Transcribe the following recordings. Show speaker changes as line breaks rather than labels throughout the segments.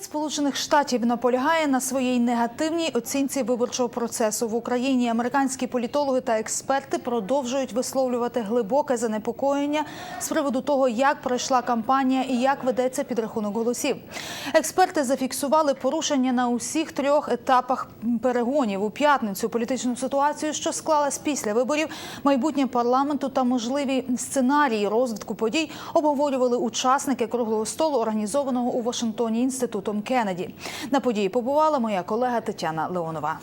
Президент Сполучених Штатів наполягає на своїй негативній оцінці виборчого процесу в Україні. Американські політологи та експерти продовжують висловлювати глибоке занепокоєння з приводу того, як пройшла кампанія і як ведеться підрахунок голосів. Експерти зафіксували порушення на усіх трьох етапах перегонів у п'ятницю. Політичну ситуацію, що склалась після виборів, майбутнє парламенту та можливі сценарії розвитку подій обговорювали учасники круглого столу, організованого у Вашингтоні інститутом Кеннеді. На події побувала моя колега Тетяна Леонова.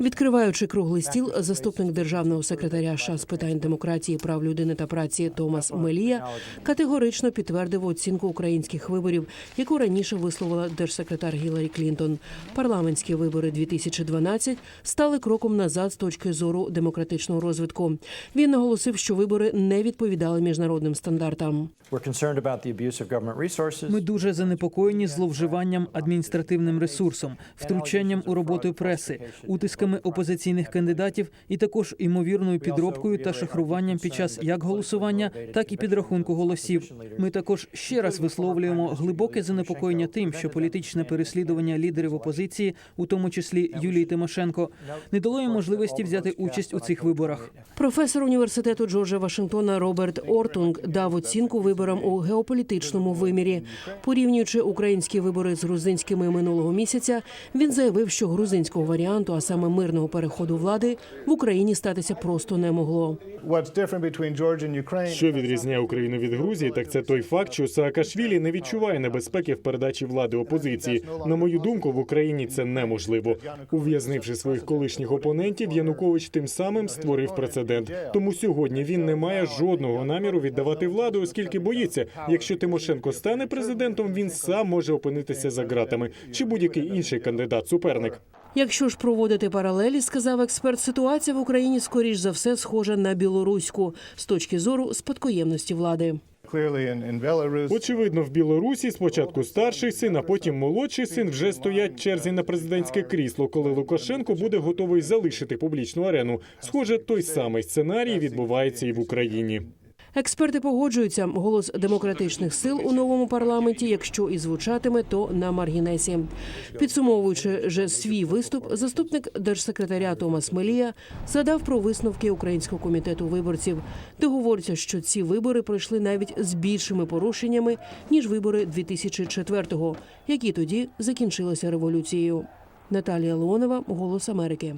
Відкриваючи круглий стіл, заступник державного секретаря США з питань демократії, прав людини та праці Томас Мелія категорично підтвердив оцінку українських виборів, яку раніше висловила держсекретар Гіларі Клінтон. Парламентські вибори 2012 стали кроком назад з точки зору демократичного розвитку. Він наголосив, що вибори не відповідали міжнародним стандартам.
Ми дуже занепокоєні зловживанням адміністративним ресурсом, втручанням у роботу преси, утисками опозиційних кандидатів і також імовірною підробкою та шахруванням під час як голосування, так і підрахунку голосів. Ми також ще раз висловлюємо глибоке занепокоєння тим, що політичне переслідування лідерів опозиції, у тому числі Юлії Тимошенко, не дало їм можливості взяти участь у цих виборах.
Професор університету Джорджа Вашингтона Роберт Ортунг дав оцінку виборам у геополітичному вимірі. Порівнюючи українські вибори з грузинськими минулого місяця, він заявив, що грузинського варіанту, а саме мирного переходу влади, в Україні статися просто не могло.
Що відрізняє Україну від Грузії, так це той факт, що Саакашвілі не відчуває небезпеки в передачі влади опозиції. На мою думку, в Україні це неможливо. Ув'язнивши своїх колишніх опонентів, Янукович тим самим створив прецедент. Тому сьогодні він не має жодного наміру віддавати владу, оскільки боїться, якщо Тимошенко стане президентом, він сам може опинитися за ґратами чи будь-який інший кандидат-суперник.
Якщо ж проводити паралелі, сказав експерт, ситуація в Україні скоріш за все схожа на білоруську з точки зору спадкоємності влади.
Очевидно, в Білорусі спочатку старший син, а потім молодший син вже стоять в черзі на президентське крісло, коли Лукашенко буде готовий залишити публічну арену. Схоже, той самий сценарій відбувається і в Україні.
Експерти погоджуються, голос демократичних сил у новому парламенті, якщо і звучатиме, то на маргінесі. Підсумовуючи же свій виступ, заступник держсекретаря Томас Мелія задав про висновки Українського комітету виборців, де говориться, що ці вибори пройшли навіть з більшими порушеннями ніж вибори 2004-го, які тоді закінчилися революцією. Наталія Леонова, Голос Америки.